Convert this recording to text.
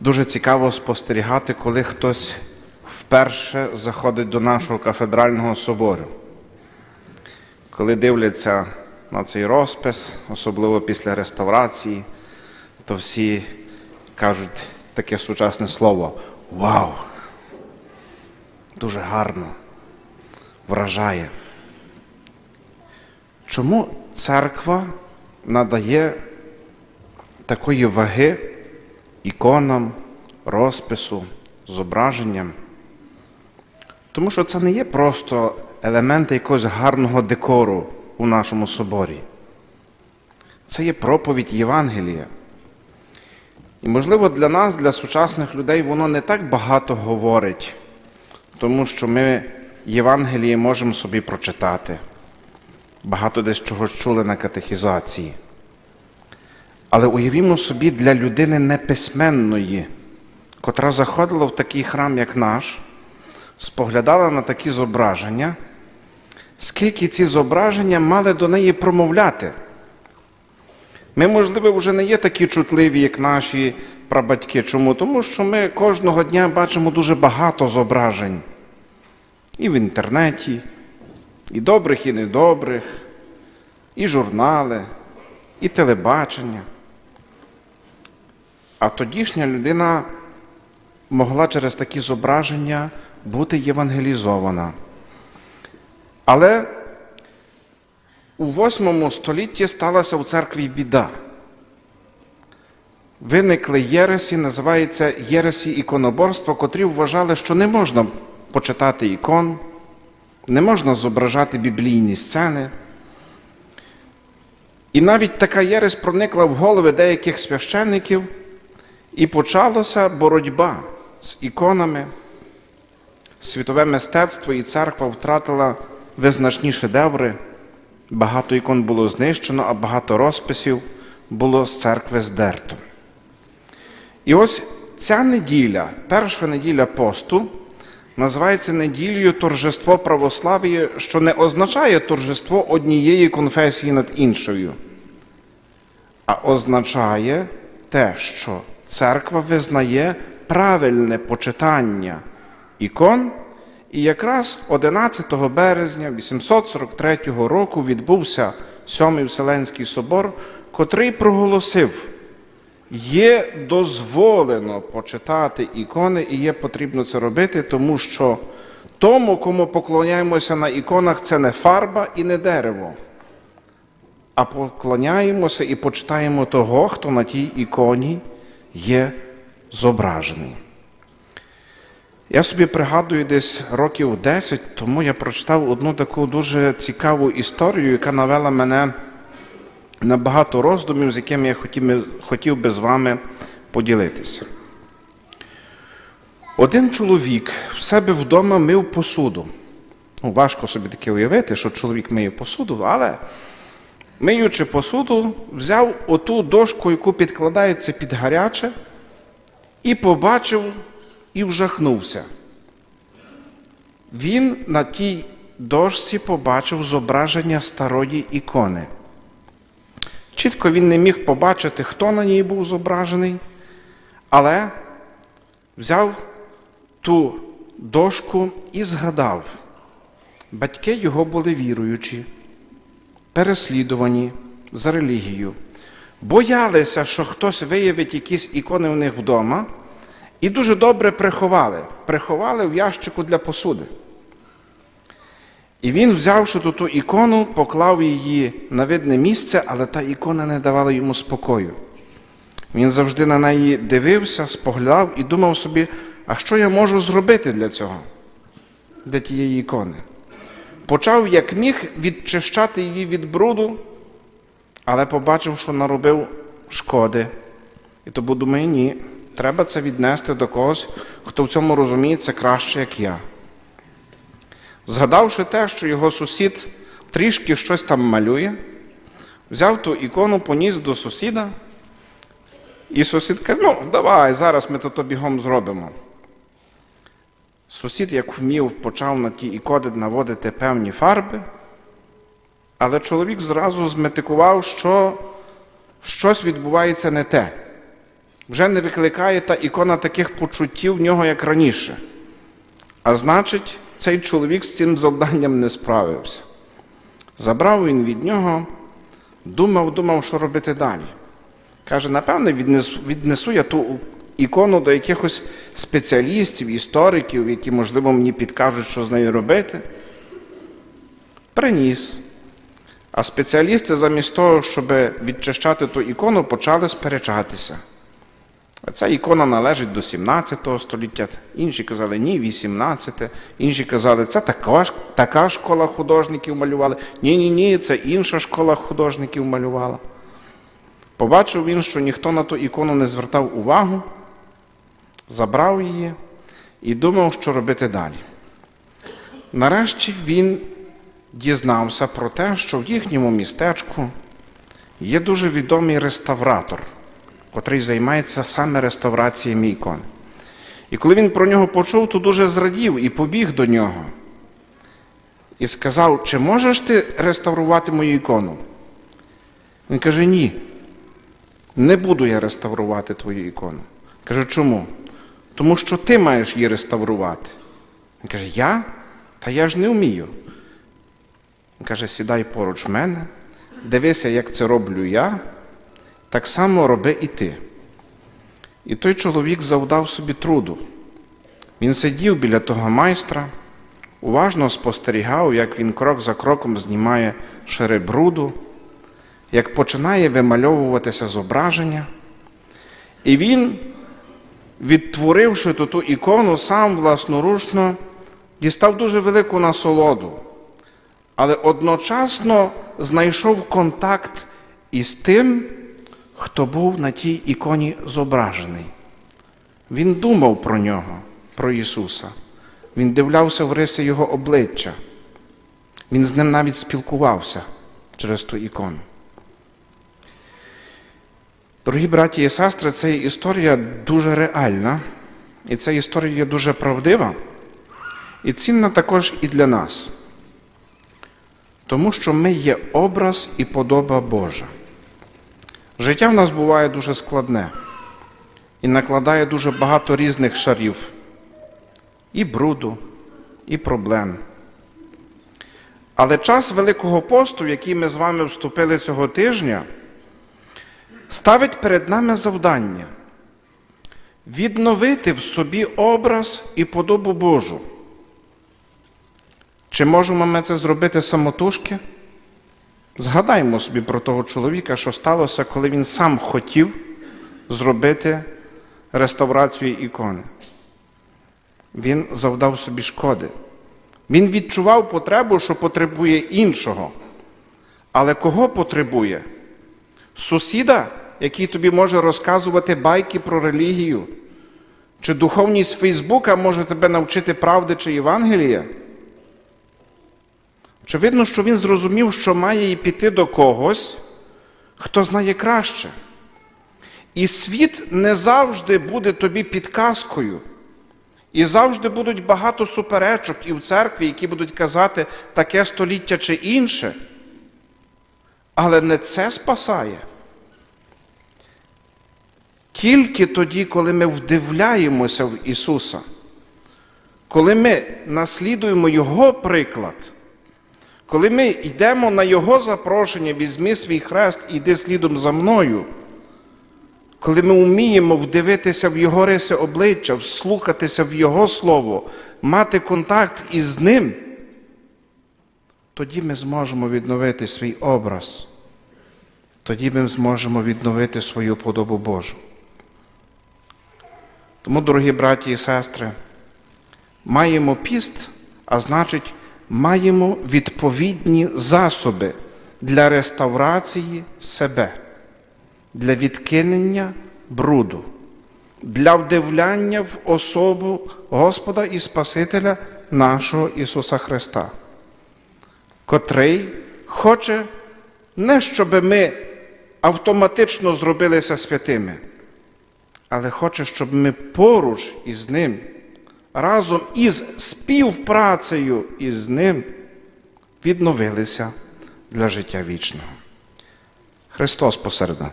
Дуже цікаво спостерігати, коли хтось вперше заходить до нашого кафедрального собору. Коли дивляться на цей розпис, особливо після реставрації, то всі кажуть таке сучасне слово Вау! Дуже гарно, вражає. Чому церква надає такої ваги іконам, розпису, зображенням? Тому що це не є просто елементи якогось гарного декору у нашому соборі. Це є проповідь Євангелія. І, можливо, для нас, для сучасних людей, воно не так багато говорить, тому що ми Євангеліє можемо собі прочитати. Багато десь чогось чули на катехізації. Але уявімо собі для людини неписьменної, котра заходила в такий храм, як наш, споглядала на такі зображення, скільки ці зображення мали до неї промовляти. Ми, можливо, вже не є такі чутливі, як наші прабатьки. Чому? Тому що ми кожного дня бачимо дуже багато зображень. І в інтернеті, і добрих, і недобрих, і журнали, і телебачення. А тодішня людина могла через такі зображення бути євангелізована. Але у VIII столітті сталася у церкві біда. Виникли єресі, називається єресі іконоборства, котрі вважали, що не можна почитати ікон, не можна зображати біблійні сцени. І навіть така єресь проникла в голови деяких священників, і почалася боротьба з іконами. Світове мистецтво і церква втратила визначні шедеври. Багато ікон було знищено, а багато розписів було з церкви здерто. І ось ця неділя, перша неділя посту, називається неділею торжество православ'я, що не означає торжество однієї конфесії над іншою, а означає те, що церква визнає правильне почитання ікон. І якраз 11 березня 843 року відбувся Сьомий Вселенський собор, котрий проголосив, є дозволено почитати ікони, і є потрібно це робити, тому що тому, кому поклоняємося на іконах, це не фарба і не дерево, а поклоняємося і почитаємо того, хто на тій іконі є зображений. Я собі пригадую десь років 10 тому я прочитав одну таку дуже цікаву історію, яка навела мене на багато роздумів, з якими я хотів, би з вами поділитися. Один чоловік в себе вдома мив посуду. Ну, важко собі таке уявити, що чоловік миє посуду, але миючи посуду, взяв оту дошку, яку підкладається під гаряче, і побачив і вжахнувся. Він на тій дошці побачив зображення старої ікони. Чітко він не міг побачити, хто на ній був зображений, але взяв ту дошку і згадав, батьки його були віруючі, переслідувані за релігію, боялися, що хтось виявить якісь ікони в них вдома. І дуже добре приховали. Приховали в ящику для посуди. І він, взявши ту, ікону, поклав її на видне місце, але та ікона не давала йому спокою. Він завжди на неї дивився, споглядав і думав собі, а що я можу зробити для цього, для тієї ікони. Почав, як міг, відчищати її від бруду, але побачив, що наробив шкоди. І тому думає, ні. Треба це віднести до когось, хто в цьому розуміється краще, як я. Згадавши те, що його сусід трішки щось там малює, взяв ту ікону, поніс до сусіда, і сусід каже, ну, давай, зараз ми то бігом зробимо. Сусід, як вмів, почав на ті ікони наводити певні фарби, але чоловік зразу зметикував, що щось відбувається не те. вже не викликає та ікона таких почуттів в нього, як раніше. А значить, цей чоловік з цим завданням не справився. Забрав він від нього, думав, думав, що робити далі. Каже, напевне, віднесу, віднесу я ту ікону до якихось спеціалістів, істориків, які, можливо, мені підкажуть, що з нею робити. Приніс. А спеціалісти замість того, щоб відчищати ту ікону, почали сперечатися. Ця ікона належить до 17 століття, інші казали, ні, 18, інші казали, це така, така школа художників малювали. Ні, ні, ні, це інша школа художників малювала. Побачив він, що ніхто на ту ікону не звертав увагу, забрав її і думав, що робити далі. Нарешті він дізнався про те, що в їхньому містечку є дуже відомий реставратор, котрий займається саме реставраціями ікон. І коли він про нього почув, то дуже зрадів і побіг до нього. І сказав, чи можеш ти реставрувати мою ікону? Він каже, ні. Не буду я реставрувати твою ікону. Кажу, чому? Тому що ти маєш її реставрувати. Він каже, я? Та я ж не вмію. Він каже, сідай поруч мене, дивися, як це роблю я, так само роби і ти. І той чоловік завдав собі труду. Він сидів біля того майстра, уважно спостерігав, як він крок за кроком знімає шари бруду, як починає вимальовуватися зображення. І він, відтворивши ту, ту ікону, сам власноручно дістав дуже велику насолоду, але одночасно знайшов контакт із тим, хто був на тій іконі зображений. Він думав про нього, про Ісуса. Він дивлявся в риси Його обличчя. Він з ним навіть спілкувався через ту ікону. Дорогі браті і сестри, ця історія дуже реальна, і ця історія є дуже правдива і цінна також і для нас. Тому що ми є образ і подоба Божа. Життя в нас буває дуже складне і накладає дуже багато різних шарів, і бруду, і проблем. Але час Великого посту, в який ми з вами вступили цього тижня, ставить перед нами завдання відновити в собі образ і подобу Божу. Чи можемо ми це зробити самотужки? Згадаймо собі про того чоловіка, що сталося, коли він сам хотів зробити реставрацію ікони. Він завдав собі шкоди. Він відчував потребу, що потребує іншого. Але кого потребує? Сусіда, який тобі може розказувати байки про релігію? Чи духовність Фейсбука може тебе навчити правди чи Євангелія? Очевидно, що він зрозумів, що має і піти до когось, хто знає краще. І світ не завжди буде тобі підказкою. І завжди будуть багато суперечок і в церкві, які будуть казати таке століття чи інше. Але не це спасає. Тільки тоді, коли ми вдивляємося в Ісуса, коли ми наслідуємо Його приклад, коли ми йдемо на Його запрошення, візьми свій хрест і йди слідом за мною, коли ми вміємо вдивитися в Його риси обличчя, вслухатися в Його Слово, мати контакт із Ним, тоді ми зможемо відновити свій образ, тоді ми зможемо відновити свою подобу Божу. Тому, дорогі браті і сестри, маємо піст, а значить, маємо відповідні засоби для реставрації себе, для відкинення бруду, для вдивляння в особу Господа і Спасителя нашого Ісуса Христа, котрий хоче не щоб ми автоматично зробилися святими, але хоче, щоб ми поруч із Ним разом із співпрацею із Ним відновилися для життя вічного. Христос посеред нас.